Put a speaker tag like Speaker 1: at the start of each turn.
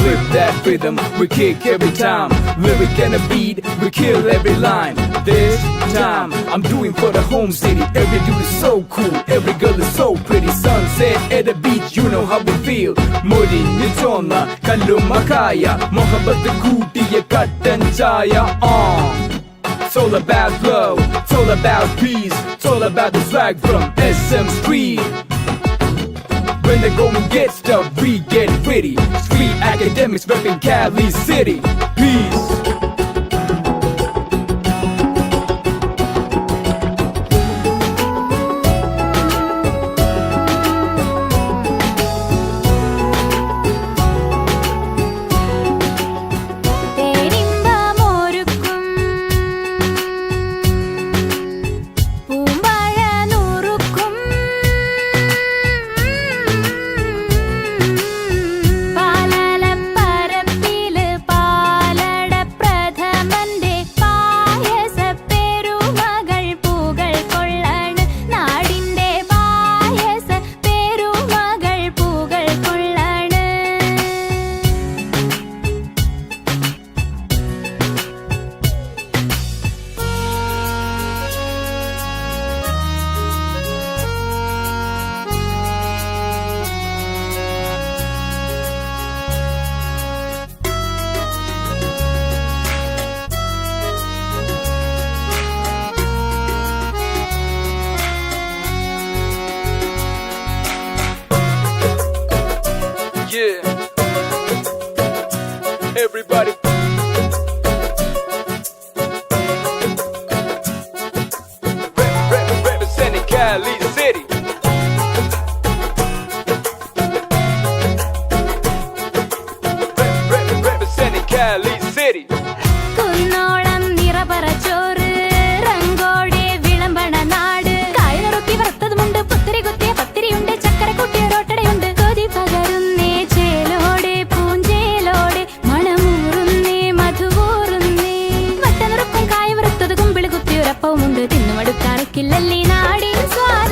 Speaker 1: flip that rhythm. We kick every time. Lyric and a beat, we kill every line. This time, I'm doing for the home city. Every dude is so cool, every girl is so pretty. Sunset at the beach, you know how we feel. Mori Nichona, Kalumakaya, Mohabbat the Kutiya Katanchaya. Uh. It's all about flow, it's all about peace, it's all about the swag from SM Street. When the going gets tough, we get ready. Street academics repping Cali City. Peace. Yeah. Everybody. Rep, rep, representing Cali City. Rep, rep, representing Cali City.
Speaker 2: கருக்கணக்கில் நாடின் சுவாரி